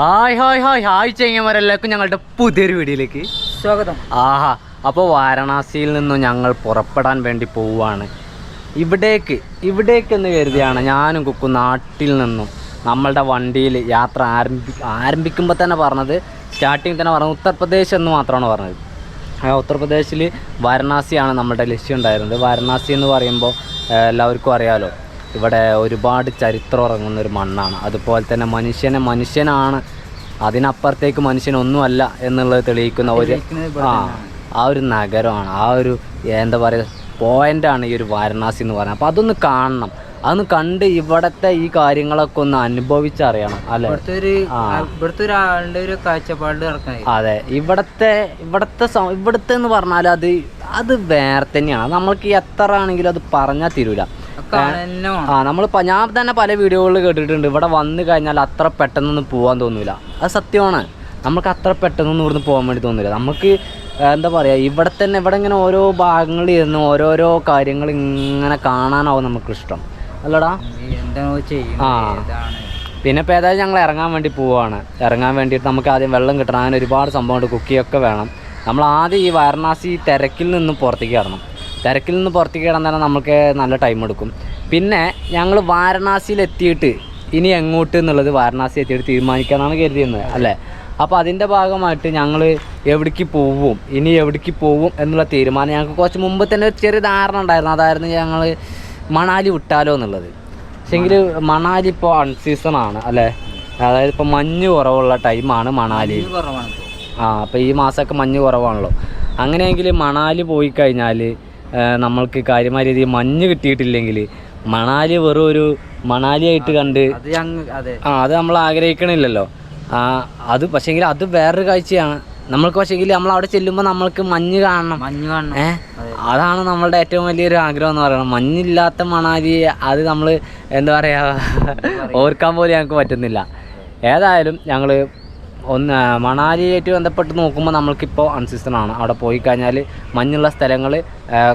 Hi hi hi. Hi ചെയ്യന്മാരെല്ലാവർക്കും ഞങ്ങളുടെ പുതിയൊരു വീഡിയോയിലേക്ക് സ്വാഗതം. ആഹാ അപ്പോൾ വാരണാസിയിൽ നിന്നും ഞങ്ങൾ പുറപ്പെടാൻ വേണ്ടി പോവുകയാണ്. ഇവിടേക്ക് ഇവിടേക്കെന്ന് കരുതിയാണ് ഞാനും കുക്കു നാട്ടിൽ നിന്നും നമ്മളുടെ വണ്ടിയിൽ യാത്ര ആരംഭി ആരംഭിക്കുമ്പോൾ തന്നെ പറഞ്ഞത് സ്റ്റാർട്ടിങ് തന്നെ പറഞ്ഞത് ഉത്തർപ്രദേശ് എന്ന് മാത്രമാണ് പറഞ്ഞത്. ആ ഉത്തർപ്രദേശിൽ വാരണാസിയാണ് നമ്മുടെ ലക്ഷ്യം ഉണ്ടായിരുന്നത്. വാരണാസി എന്ന് പറയുമ്പോൾ എല്ലാവർക്കും അറിയാലോ ഇവിടെ ഒരുപാട് ചരിത്രം ഉറങ്ങുന്ന ഒരു മണ്ണാണ്. അതുപോലെ തന്നെ മനുഷ്യനെ മനുഷ്യനാണ്. അതിനപ്പുറത്തേക്ക് മനുഷ്യനൊന്നുമല്ല എന്നുള്ളത് തെളിയിക്കുന്ന ഒരു ആ ആ ഒരു നഗരമാണ്. ആ ഒരു എന്താ പറയുക പോയിന്റാണ് ഈ ഒരു വാരണാസി എന്ന് പറയുന്നത്. അപ്പോൾ അതൊന്ന് കാണണം. അതൊന്ന് കണ്ട് ഇവിടത്തെ ഈ കാര്യങ്ങളൊക്കെ ഒന്ന് അനുഭവിച്ചറിയണം അല്ലെ? ഇവിടുത്തെ ഒരു ഒരാളുടെ കാഴ്ചപ്പാട് അതെ. ഇവിടത്തെ ഇവിടത്തെ ഇവിടുത്തെ എന്ന് പറഞ്ഞാൽ അത് അത് വേറെ തന്നെയാണ്. നമ്മൾക്ക് എത്ര ആണെങ്കിലും അത് പറഞ്ഞാൽ തീരൂല. ആ നമ്മൾ ഞാൻ തന്നെ പല വീഡിയോകളിൽ കേട്ടിട്ടുണ്ട്. ഇവിടെ വന്നു കഴിഞ്ഞാൽ അത്ര പെട്ടെന്നൊന്നും പോകാൻ തോന്നില്ല അത് സത്യമാണ്. നമുക്ക് അത്ര പെട്ടെന്നൊന്നും ഇവിടുന്ന് പോകാൻ വേണ്ടി തോന്നില്ല നമുക്ക് എന്താ പറയുക ഇവിടെ തന്നെ ഇവിടെ ഇങ്ങനെ ഓരോ ഭാഗങ്ങളിൽ ഇരുന്ന് ഓരോരോ കാര്യങ്ങൾ ഇങ്ങനെ കാണാനാവും നമുക്ക് ഇഷ്ടം. അല്ലടാ? ആ. പിന്നെ ഇപ്പോൾ ഏതായാലും ഞങ്ങൾ ഇറങ്ങാൻ വേണ്ടി പോവുകയാണ് ഇറങ്ങാൻ വേണ്ടിയിട്ട് നമുക്ക് ആദ്യം വെള്ളം കിട്ടണം. അങ്ങനെ ഒരുപാട് സംഭവമുണ്ട് കുക്കിയൊക്കെ വേണം. നമ്മൾ ആദ്യം ഈ വാരണാസി തിരക്കിൽ നിന്നും പുറത്തേക്ക് കയറണം തിരക്കിൽ നിന്ന് പുറത്തേക്ക് കിടന്നാൽ നമുക്ക് നല്ല ടൈം എടുക്കും. പിന്നെ ഞങ്ങൾ വാരണാസിയിൽ എത്തിയിട്ട് ഇനി എങ്ങോട്ട് എന്നുള്ളത് വാരണാസി എത്തിയിട്ട് തീരുമാനിക്കാനാണ് കരുതിയിരുന്നത് അല്ലേ? അപ്പോൾ അതിന്റെ ഭാഗമായിട്ട് ഞങ്ങൾ എവിടേക്ക് പോവും ഇനി എവിടേക്ക് പോവും എന്നുള്ള തീരുമാനം ഞങ്ങൾക്ക് കുറച്ച് മുമ്പ് തന്നെ ഒരു ചെറിയ ധാരണ ഉണ്ടായിരുന്നു. അതായിരുന്നു ഞങ്ങൾ മണാലി വിട്ടാലോ എന്നുള്ളത്. പക്ഷേങ്കിൽ മണാലി ഇപ്പോൾ അൺസീസൺ ആണ് അല്ലേ? അതായത് ഇപ്പോൾ മഞ്ഞ് കുറവുള്ള ടൈമാണ് മണാലി. ആ അപ്പോൾ ഈ മാസമൊക്കെ മഞ്ഞ് കുറവാണല്ലോ. അങ്ങനെയെങ്കിൽ മണാലി പോയി കഴിഞ്ഞാൽ നമ്മൾക്ക് കാര്യമായ രീതിയിൽ മഞ്ഞ് കിട്ടിയിട്ടില്ലെങ്കിൽ മണാലി വെറും ഒരു മണാലിയായിട്ട് കണ്ട് ആ അത് നമ്മൾ ആഗ്രഹിക്കണില്ലല്ലോ. ആ അത് പക്ഷേങ്കിൽ അത് വേറൊരു കാഴ്ചയാണ്. നമ്മൾക്ക് പക്ഷേങ്കിൽ നമ്മൾ അവിടെ ചെല്ലുമ്പോൾ നമ്മൾക്ക് മഞ്ഞ് കാണണം. മഞ്ഞ് കാണണം. ഏ? അതാണ് നമ്മളുടെ ഏറ്റവും വലിയൊരു ആഗ്രഹം എന്ന് പറയുന്നത്. മഞ്ഞില്ലാത്ത മണാലി അത് നമ്മൾ എന്താ പറയുക ഓർക്കാൻ പോലും ഞങ്ങൾക്ക് പറ്റുന്നില്ല. ഏതായാലും ഞങ്ങൾ ഒന്ന് മണാലിയായിട്ട് ബന്ധപ്പെട്ട് നോക്കുമ്പോൾ നമ്മൾക്കിപ്പോൾ അൺസീസൺ ആണ്. അവിടെ പോയി കഴിഞ്ഞാൽ മഞ്ഞുള്ള സ്ഥലങ്ങൾ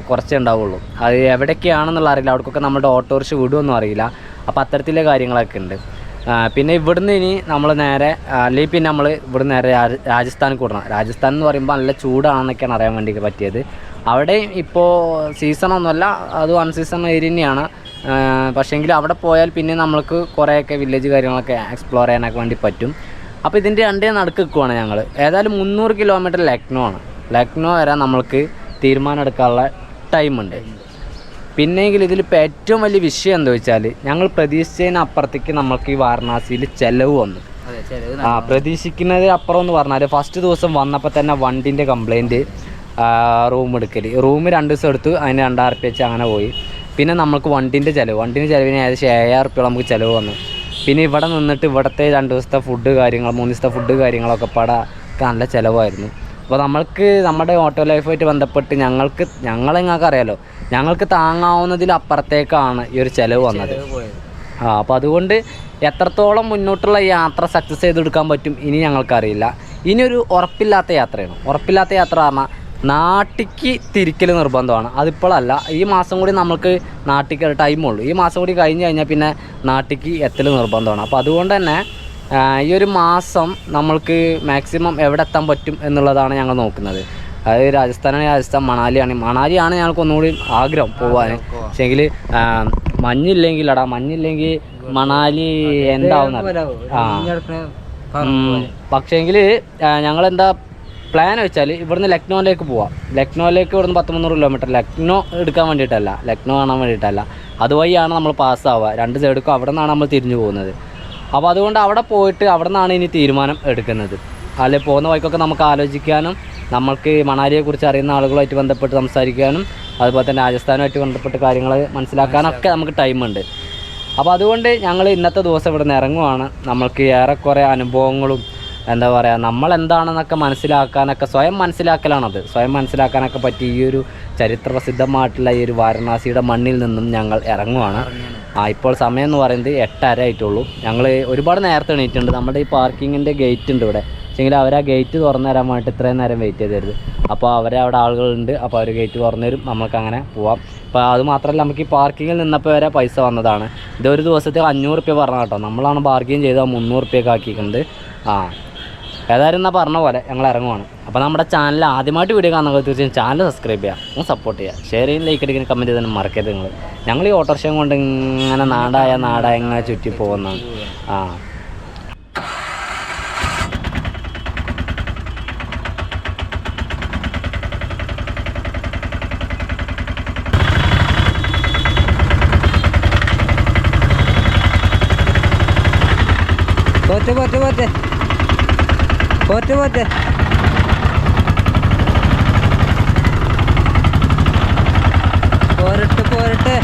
കുറച്ചേ ഉണ്ടാവുള്ളൂ. അത് എവിടെയൊക്കെയാണെന്നുള്ള അറിയില്ല. അവിടേക്കൊക്കെ നമ്മുടെ ഓട്ടോറിക്ഷ വിടുമെന്നും അറിയില്ല. അപ്പോൾ അത്തരത്തിലെ കാര്യങ്ങളൊക്കെ ഉണ്ട്. പിന്നെ ഇവിടുന്ന് ഇനി നമ്മൾ നേരെ അല്ലെങ്കിൽ പിന്നെ നമ്മൾ ഇവിടെ നേരെ രാജ- രാജസ്ഥാനിൽ കൂടണം. രാജസ്ഥാൻ എന്ന് പറയുമ്പോൾ നല്ല ചൂടാണെന്നൊക്കെയാണ് അറിയാൻ വേണ്ടി പറ്റിയത്. അവിടെ ഇപ്പോൾ സീസണൊന്നുമല്ല അത് വൺ സീസൺ ഏരിയ തന്നെയാണ് പക്ഷേങ്കിൽ അവിടെ പോയാൽ പിന്നെ നമ്മൾക്ക് കുറേയൊക്കെ വില്ലേജ് കാര്യങ്ങളൊക്കെ എക്സ്പ്ലോർ ചെയ്യാനൊക്കെ വേണ്ടി പറ്റും. അപ്പോൾ ഇതിന്റെ രണ്ടേ നടുക്ക് നിൽക്കുവാണ് ഞങ്ങൾ ഏതായാലും മുന്നൂറ് കിലോമീറ്റർ ലക്നോ ആണ്. ലക്നോ വരെ നമ്മൾക്ക് തീരുമാനം എടുക്കാനുള്ള ടൈമുണ്ട് പിന്നെങ്കിൽ ഇതിലിപ്പോൾ ഏറ്റവും വലിയ വിഷയം എന്താ വെച്ചാൽ ഞങ്ങൾ പ്രതീക്ഷിച്ചതിന് അപ്പുറത്തേക്ക് നമ്മൾക്ക് ഈ വാരണാസിയിൽ ചിലവ് വന്നു. ആ പ്രതീക്ഷിക്കുന്നത് അപ്പുറം എന്ന് പറഞ്ഞാൽ ഫസ്റ്റ് ദിവസം വന്നപ്പോൾ തന്നെ വണ്ടിന്റെ കംപ്ലൈന്റ് റൂം എടുക്കൽ റൂം രണ്ട് ദിവസം എടുത്തു അതിന് രണ്ടായിരം റുപ്യ വെച്ച് അങ്ങനെ പോയി. പിന്നെ നമ്മൾക്ക് വണ്ടിന്റെ ചിലവ്. വണ്ടിന്റെ ചിലവിന് ഏകദേശം ഏഴായിരം റുപ്യ നമുക്ക് ചിലവ് വന്നു. പിന്നെ ഇവിടെ നിന്നിട്ട് ഇവിടുത്തെ രണ്ട് ദിവസത്തെ ഫുഡ് കാര്യങ്ങൾ മൂന്ന് ദിവസത്തെ ഫുഡ് കാര്യങ്ങളൊക്കെ പാടെ നല്ല ചിലവായിരുന്നു. അപ്പോൾ നമ്മൾക്ക് നമ്മുടെ ഓട്ടോ ലൈഫായിട്ട് ബന്ധപ്പെട്ട് ഞങ്ങൾക്ക് ഞങ്ങളെ നിങ്ങൾക്ക് അറിയാലോ ഞങ്ങൾക്ക് താങ്ങാവുന്നതിൽ അപ്പുറത്തേക്കാണ് ഈ ഒരു ചിലവ് വന്നത്. ആ അപ്പോൾ അതുകൊണ്ട് എത്രത്തോളം മുന്നോട്ടുള്ള യാത്ര സക്സസ് ചെയ്തെടുക്കാൻ പറ്റും ഇനി ഞങ്ങൾക്കറിയില്ല. ഇനി ഒരു ഉറപ്പില്ലാത്ത യാത്രയാണ്. ഉറപ്പില്ലാത്ത യാത്ര പറഞ്ഞാൽ നാട്ടിക്ക് തിരിക്കൽ നിർബന്ധമാണ്. അതിപ്പോഴല്ല ഈ മാസം കൂടി നമുക്ക് നാട്ടിക്ക് ടൈമുള്ളൂ ഈ മാസം കൂടി കഴിഞ്ഞ് കഴിഞ്ഞാൽ പിന്നെ നാട്ടിക്ക് എത്തൽ നിർബന്ധമാണ്. അപ്പോൾ അതുകൊണ്ട് തന്നെ ഈ ഒരു മാസം നമ്മൾക്ക് മാക്സിമം എവിടെ എത്താൻ പറ്റും എന്നുള്ളതാണ് ഞങ്ങൾ നോക്കുന്നത്. അതായത് രാജസ്ഥാനാണ് രാജസ്ഥാൻ മണാലിയാണ് മണാലിയാണ് ഞങ്ങൾക്ക് ഒന്നുകൂടി ആഗ്രഹം പോകാൻ പക്ഷേങ്കിൽ മഞ്ഞില്ലെങ്കിലടാ മഞ്ഞില്ലെങ്കിൽ മണാലി എന്താവുന്ന ആ. പക്ഷേങ്കിൽ ഞങ്ങളെന്താ പ്ലാൻ വെച്ചാൽ ഇവിടുന്ന് ലക്നോയിലേക്ക് പോവാം. ലക്നോയിലേക്ക് ഇവിടുന്ന് പത്ത് മുന്നൂറ് കിലോമീറ്റർ ലക്നോ എടുക്കാൻ വേണ്ടിയിട്ടല്ല. ലക്നോ കാണാൻ വേണ്ടിയിട്ടല്ല. അതുവഴിയാണ് നമ്മൾ പാസ്സാവുക രണ്ട് സൈഡുക്കും അവിടെ നിന്നാണ് നമ്മൾ തിരിഞ്ഞു പോകുന്നത്. അപ്പോൾ അതുകൊണ്ട് അവിടെ പോയിട്ട് അവിടെ നിന്നാണ് ഇനി തീരുമാനം എടുക്കുന്നത്. അല്ലെ പോകുന്ന വഴിക്കൊക്കെ നമുക്ക് ആലോചിക്കാനും നമ്മൾക്ക് മണാലിയെക്കുറിച്ച് അറിയുന്ന ആളുകളുമായിട്ട് ബന്ധപ്പെട്ട് സംസാരിക്കാനും അതുപോലെ തന്നെ രാജസ്ഥാനുമായിട്ട് ബന്ധപ്പെട്ട് കാര്യങ്ങൾ മനസ്സിലാക്കാനൊക്കെ നമുക്ക് ടൈമുണ്ട് അപ്പോൾ അതുകൊണ്ട് ഞങ്ങൾ ഇന്നത്തെ ദിവസം ഇവിടെ നിന്ന് ഇറങ്ങുവാണ്. നമ്മൾക്ക് ഏറെക്കുറെ അനുഭവങ്ങളും എന്താ പറയുക നമ്മൾ എന്താണെന്നൊക്കെ മനസ്സിലാക്കാനൊക്കെ സ്വയം മനസ്സിലാക്കലാണത്. സ്വയം മനസ്സിലാക്കാനൊക്കെ പറ്റി ഈ ഒരു ചരിത്ര പ്രസിദ്ധമായിട്ടുള്ള ഈ ഒരു വാരണാസിയുടെ മണ്ണിൽ നിന്നും ഞങ്ങൾ ഇറങ്ങുവാണ്. ആ ഇപ്പോൾ സമയം എന്ന് പറയുന്നത് എട്ടര ആയിട്ടുള്ളൂ. ഞങ്ങൾ ഒരുപാട് നേരത്തെ എണീറ്റുണ്ട് നമ്മുടെ ഈ പാർക്കിങ്ങിന്റെ ഗേറ്റ് ഉണ്ട് ഇവിടെ. പക്ഷേങ്കിൽ അവർ ആ ഗേറ്റ് തുറന്നു തരാൻ വേണ്ടിയിട്ട് ഇത്രയും നേരം വെയിറ്റ് ചെയ്തരുത്. അപ്പോൾ അവരെ അവിടെ ആളുകളുണ്ട്. അപ്പോൾ അവർ ഗേറ്റ് തുറന്നു തരും. നമുക്ക് അങ്ങനെ പോവാം. അപ്പോൾ അത് മാത്രമല്ല നമുക്ക് ഈ പാർക്കിങ്ങിൽ നിന്നപ്പോൾ വരെ പൈസ വന്നതാണ്. ഇത് ഒരു ദിവസത്തെ അഞ്ഞൂറ് റുപ്യ പറഞ്ഞ കേട്ടോ നമ്മളാണ് ബാർഗെയിൻ ചെയ്ത് മുന്നൂറ് റുപ്യൊക്കെ ആക്കിയിട്ടുണ്ട്. ആ ഏതായാലും എന്നാൽ പറഞ്ഞ പോലെ ഞങ്ങൾ ഇറങ്ങുവാണ്. അപ്പോൾ നമ്മുടെ ചാനൽ ആദ്യമായിട്ട് വീഡിയോ കാണുന്നത് തീർച്ചയായും ചാനൽ സബ്സ്ക്രൈബ് ചെയ്യുക ഒന്ന് സപ്പോർട്ട് ചെയ്യുക ഷെയർ ചെയ്യും ലൈക്ക് അടിക്കുന്ന കമന്റ് ചെയ്തതിന് മറക്കരുത് നിങ്ങൾ ഞങ്ങൾ ഈ ഓട്ടോറിക്ഷയും കൊണ്ട് ഇങ്ങനെ നാടായ നാടായ ഇങ്ങനെ ചുറ്റി പോകുന്ന ആ. Pat Pat Pat. Pat Pat പോരട്ട് പോരട്ട്.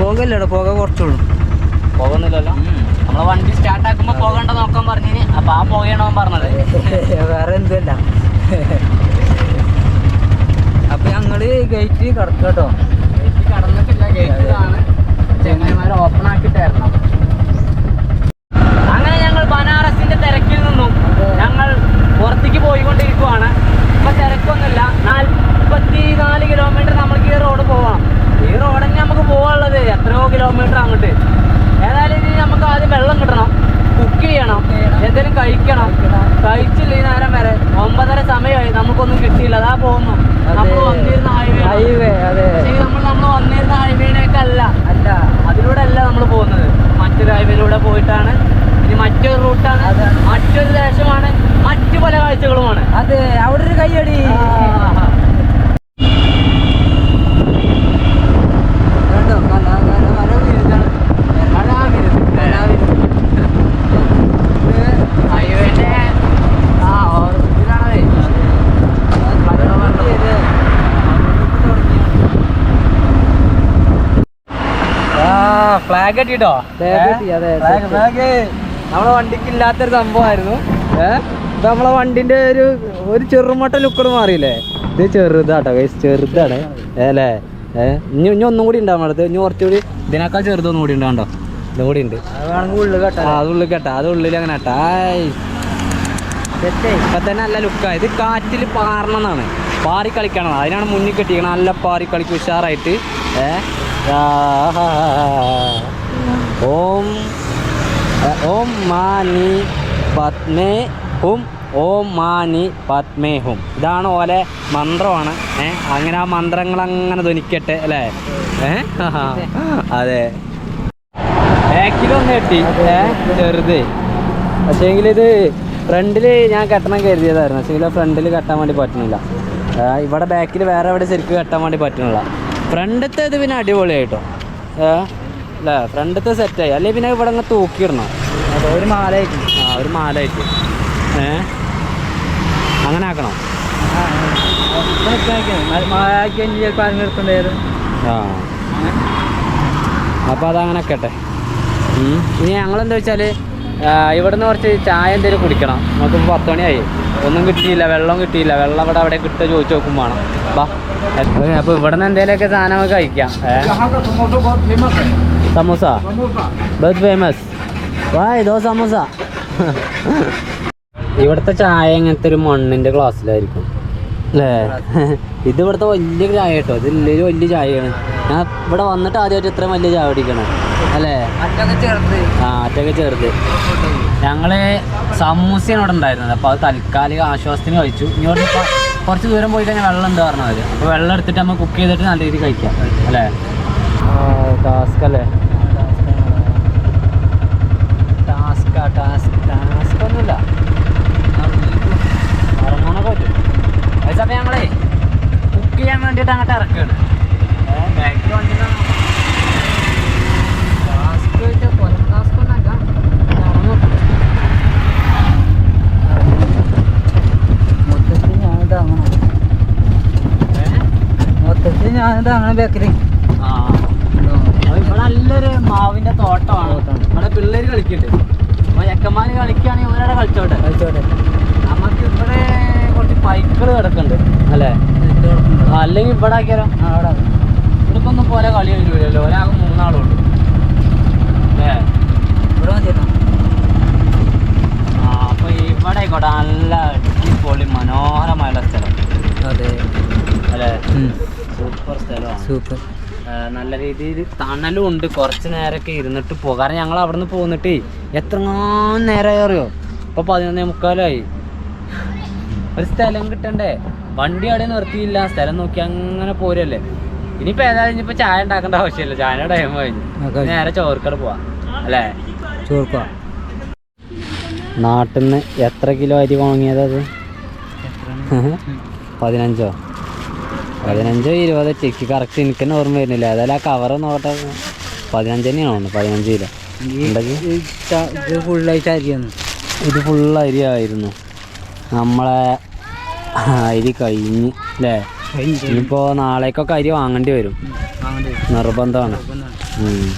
പോകല്ലടോ? പോക കുറച്ചുള്ളൂ. പോകുന്നില്ലല്ലോ നമ്മളെ വണ്ടി സ്റ്റാർട്ട് ആക്കുമ്പോൾ പോകണ്ട നോക്കാൻ പറഞ്ഞു അപ്പൊ ആ പോകണോ പറഞ്ഞത്. വേറെ എന്തുമല്ല അപ്പൊ ഞങ്ങൾ ഗേറ്റ് കടക്കാം ഗേറ്റ് കടന്നിട്ടില്ല. ഗേറ്റിലാണ് ചെങ്ങന്മാരെ ഓപ്പൺ ആക്കി തരണം അങ്ങനെ ഞങ്ങൾ ബനാറസിന്റെ തിരക്കിൽ നിന്നും ഞങ്ങൾ പുറത്തേക്ക് പോയിക്കൊണ്ടിരിക്കുവാണ് ഇപ്പൊ തിരക്കൊന്നുമില്ല നാൽപ്പത്തി നാല് കിലോമീറ്റർ നമുക്ക് ഈ റോഡ് പോകണം ഈ റോഡ് തന്നെ നമുക്ക് പോകാനുള്ളത് എത്രയോ കിലോമീറ്റർ അങ്ങോട്ട് ഏതായാലും ഇനി നമുക്ക് ആദ്യം വെള്ളം കിട്ടണം കുക്ക് ചെയ്യണം എന്തെങ്കിലും കഴിക്കണം കഴിച്ചില്ല ഈ നേരം വരെ ഒമ്പതര സമയമായി നമുക്കൊന്നും കിട്ടിയില്ല അതാ പോകുന്നു നമ്മൾ വന്നിരുന്ന ഹൈവേ ഹൈവേ അതെ നമ്മൾ നമ്മൾ വന്നിരുന്ന ഹൈവേനൊക്കെ അല്ല അല്ല അതിലൂടെ അല്ല നമ്മൾ പോകുന്നത് മറ്റൊരു ഹൈവേയിലൂടെ പോയിട്ടാണ് ഇനി മറ്റൊരു റൂട്ടാണ് അതാണ്. മറ്റൊരു ദേശമാണ് മറ്റു പല കാഴ്ചകളുമാണ് അതെ അവിടെ ഒരു കയ്യടി കേട്ടോ കല കല മല വീഴുകയാണ് ഹൈവേന്റെ ആ ഇതിലാണതേ ഫ്ലാഗ് കെട്ടിട്ടോ ഫ്ലാഗ് നമ്മളെ വണ്ടിക്ക് ഇല്ലാത്തൊരു സംഭവമായിരുന്നു. ഏഹ് ഇപ്പൊ നമ്മളെ വണ്ടിന്റെ ഒരു ഒരു ചെറുമട്ട ലുക്കട് മാറിയില്ലേ? ഇത് ചെറുതാട്ടോ കൈസ് ചെറുതാണ്. അല്ലേ? ഏഹ് ഇനി ഇനി ഒന്നും കൂടി ഉണ്ടാവും അടുത്ത്. ഇനി കുറച്ചുകൂടി ഇതിനേക്കാൾ ചെറുതൊന്നും കൂടി ഉണ്ടാവണ്ടോ ഇതും കൂടി ഉണ്ട് അത് ഉള്ളിൽ കേട്ടാ അത് ഉള്ളിൽ അങ്ങനെ കേട്ടാ. ഇപ്പൊ തന്നെ നല്ല ലുക്കാണ് ഇത് കാറ്റിൽ പാറണമെന്നാണ് പാറി കളിക്കണം അതിനാണ് മുന്നിൽ കെട്ടിക്കണം നല്ല പാറി കളിക്ക് ഉഷാറായിട്ട്. ഓം ഓം മാനി പത്മേ ഹും ഓം മാനി പത്മേ ഹും. ഇതാണ് ഓലെ മന്ത്രമാണ്. ഏ അങ്ങനെ ആ മന്ത്രങ്ങൾ അങ്ങനെ ധ്വനിക്കട്ടെ അല്ലേ? ഏ അതെ. ബാക്കിലൊന്ന് കെട്ടി. ഏ ചെറുത്. പക്ഷേങ്കിൽ ഇത് ഫ്രണ്ടിൽ ഞാൻ കെട്ടണം കരുതിയതായിരുന്നു. പക്ഷേ ഫ്രണ്ടിൽ കെട്ടാൻ വേണ്ടി പറ്റുന്നില്ല. ഇവിടെ ബാക്കിൽ വേറെ എവിടെ ശരിക്കും കെട്ടാൻ വേണ്ടി പറ്റുന്നില്ല. ഫ്രണ്ടത്തെ ഇത് പിന്നെ അടിപൊളിയായിട്ടോ. അല്ല അല്ലേ? ഫ്രണ്ടത്തെ സെറ്റായി. അല്ലെങ്കിൽ പിന്നെ ഇവിടെ അങ്ങ് തൂക്കിയിടണം. അതോ ഒരു മാലയായിട്ട്. ആ ഒരു മാലയായിട്ട്. ഏ? അങ്ങനെ ആക്കണം? ആ അപ്പോൾ അതങ്ങനെ ആക്കട്ടെ. ഇനി ഞങ്ങളെന്താ വെച്ചാൽ ഇവിടുന്ന് കുറച്ച് ചായ എന്തെങ്കിലും കുടിക്കണം. നമുക്ക് പത്ത് മണിയായി. ഒന്നും കിട്ടിയില്ല വെള്ളം കിട്ടിയില്ല. വെള്ളം ഇവിടെ അവിടെ കിട്ടുക ചോദിച്ചു നോക്കും വേണം. ബാ അപ്പോൾ ഇവിടെ നിന്ന് എന്തെങ്കിലുമൊക്കെ സാധനം നമുക്ക് കഴിക്കാം സമോസ. ബഹുത് ഫേമസ് വായ് ദോ സമൂസ. ഇവിടുത്തെ ചായ ഇങ്ങനത്തെ ഒരു മണ്ണിന്റെ ഗ്ലാസ്സിലായിരിക്കും അല്ലേ ഇത് ഇവിടുത്തെ വലിയ ചായ കേട്ടോ. ഇത് വലിയ ചായയാണ്. ഞാൻ ഇവിടെ വന്നിട്ട് ആദ്യമായിട്ട് ഇത്രയും വലിയ ചാവടിക്കണം അല്ലേ? ആ അറ്റൊക്കെ ചേർത്ത്. ഞങ്ങൾ സമൂസയാണ് ഇവിടെ ഉണ്ടായിരുന്നത്. അപ്പോൾ അത് താൽക്കാലിക ആശ്വാസത്തിന് കഴിച്ചു. ഇങ്ങോട്ട് കുറച്ച് ദൂരം പോയി കഴിഞ്ഞാൽ വെള്ളം ഉണ്ട് പറഞ്ഞവർ അപ്പോൾ വെള്ളം എടുത്തിട്ട് നമ്മൾ കുക്ക് ചെയ്തിട്ട് നല്ല രീതിയിൽ കഴിക്കാം. അല്ലേ? ടാസ്ക് അല്ലേ? Task task. ടാസ്ക് ഒന്നുമില്ല. ഇറങ്ങാനൊക്കെ പറ്റും. അതേ സമയം ഞങ്ങളേ കുക്ക് ചെയ്യാൻ വേണ്ടിയിട്ട് അങ്ങോട്ട് ഇറക്കുകയാണ്. ഞാനിത് അങ്ങനെ ബേക്കറി ഇവിടെ നല്ലൊരു മാവിന്റെ തോട്ടമാണ്. ഇവിടെ പിള്ളേര് കളിക്കുന്നുണ്ട് അപ്പൊ ചെക്കന്മാര് കളിക്കുകയാണെങ്കിൽ ഇവരുടെ കളിച്ചോട്ടെ കളിച്ചോട്ടെ നമുക്ക് ഇവിടെ കുറച്ച് പൈക്കുകൾ കിടക്കുന്നുണ്ട് അല്ലേ അല്ലെങ്കിൽ ഇവിടെ ആക്കിയാലോ? അവിടെ ഒന്നും പോലെ കളി കഴിയൂലല്ലോ ഒരാൾക്ക് മൂന്നാളുണ്ട് അല്ലേ? ഇവിടെ ആ അപ്പൊ ഇവിടെ ആയിക്കോട്ടെ നല്ല അടിപൊളി മനോഹരമായുള്ള സ്ഥലം. അതെ. സൂപ്പർ സ്ഥലമാണ്. സൂപ്പർ. നല്ല രീതിയിൽ തണലും ഉണ്ട് കുറച്ച് നേരമൊക്കെ ഇരുന്നിട്ട് പോകും. കാരണം ഞങ്ങൾ അവിടെ നിന്ന് പോന്നിട്ടേ എത്രങ്ങാനും നേരമായി അറിയോ? ഇപ്പൊ പതിനൊന്നേ മുക്കാലായി. ഒരു സ്ഥലം കിട്ടണ്ടേ? വണ്ടി അവിടെ നിർത്തിയില്ല. സ്ഥലം നോക്കി അങ്ങനെ പോരല്ലേ? ഇനിയിപ്പോ ഏതായാലും ഇനിയിപ്പോ ചായ ഉണ്ടാക്കേണ്ട ആവശ്യമില്ല. ചായയുടെ ടൈം കഴിഞ്ഞു. നേരെ ചോർക്കട പോവാ. അല്ലേ? ചോർക്ക. നാട്ടിൽ നിന്ന് എത്ര കിലോ അരി വാങ്ങിയത് അത്? പതിനഞ്ചോ? പതിനഞ്ചോ ഇരുപതോ? ചെക്ക് കറക്റ്റ് എനിക്ക് തന്നെ ഓർമ്മ വരുന്നില്ല. ഏതായാലും ആ കവർ നോക്കട്ടെ. പതിനഞ്ച് തന്നെയാണ്? പതിനഞ്ച് കിലോ. ഇത് ഫുള്ളായിട്ട് അരിയാണ്. ഇത് ഫുൾ അരി ആയിരുന്നു നമ്മളെ അരി കഴിഞ്ഞ് അല്ലേ ഇനിയിപ്പോൾ നാളേക്കൊക്കെ അരി വാങ്ങേണ്ടി വരും. നിർബന്ധമാണ്.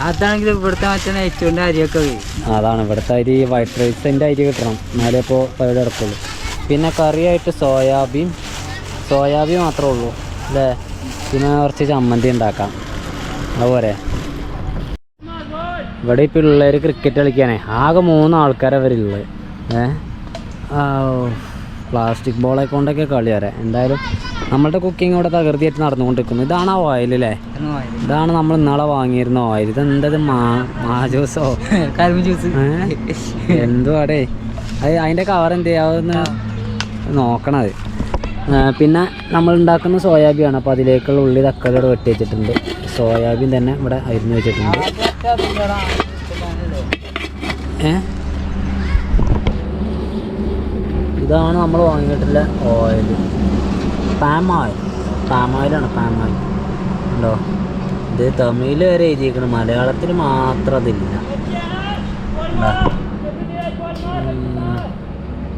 അതാണെങ്കിൽ ഇവിടുത്തെ മറ്റേ നെയ്ച്ചോണ്ട് അരിയൊക്കെ അതാണ് ഇവിടുത്തെ അരി വൈറ്റ് റൈസിന്റെ അരി കിട്ടണം. എന്നാലേ ഇപ്പോൾ പരിപാടി നടക്കുള്ളൂ പിന്നെ കറിയായിട്ട് സോയാബീൻ സോയാബീൻ മാത്രമേ ഉള്ളൂ അല്ലേ? പിന്നെ കുറച്ച് ചമ്മന്തി ഉണ്ടാക്കാം. അതുപോലെ ഇവിടെ ഈ പിള്ളേർ ക്രിക്കറ്റ് കളിക്കാനേ. ആകെ മൂന്ന് ആൾക്കാരെ അവരുള്ളത് ഏ? പ്ലാസ്റ്റിക് ബോളെ കൊണ്ടൊക്കെ കളി വരെ. എന്തായാലും നമ്മളുടെ കുക്കിംഗ് ഇവിടെ തകൃതിയായിട്ട് നടന്നുകൊണ്ടിരിക്കുന്നു. ഇതാണ് ആ ഓയിൽ അല്ലേ ഇതാണ് നമ്മൾ ഇന്നാളെ വാങ്ങിയിരുന്ന ഓയിൽ ഇതെന്തത് മാ മാ ജ്യൂസോ ജ്യൂസ് എന്തുവാടേ? അത് അതിന്റെ കവർ എന്ത് ചെയ്യാവുന്ന നോക്കണത് പിന്നെ നമ്മൾ ഉണ്ടാക്കുന്ന സോയാബീൻ അപ്പോൾ അതിലേക്കുള്ള ഉള്ളി തക്കാളി ഇവിടെ വെട്ടി വെച്ചിട്ടുണ്ട്. സോയാബീൻ തന്നെ ഇവിടെ അരിഞ്ഞു വെച്ചിട്ടുണ്ട്. ഏ? ഇതാണ് നമ്മൾ വാങ്ങിയിട്ടുള്ള ഓയിൽ പാം ഓയിൽ പാം ഓയിലാണ് പാം ഓയിൽ ഉണ്ടോ? ഇത് തമിഴിൽ വരെ എഴുതിയിരിക്കണം മലയാളത്തിൽ മാത്രം അതില്ല?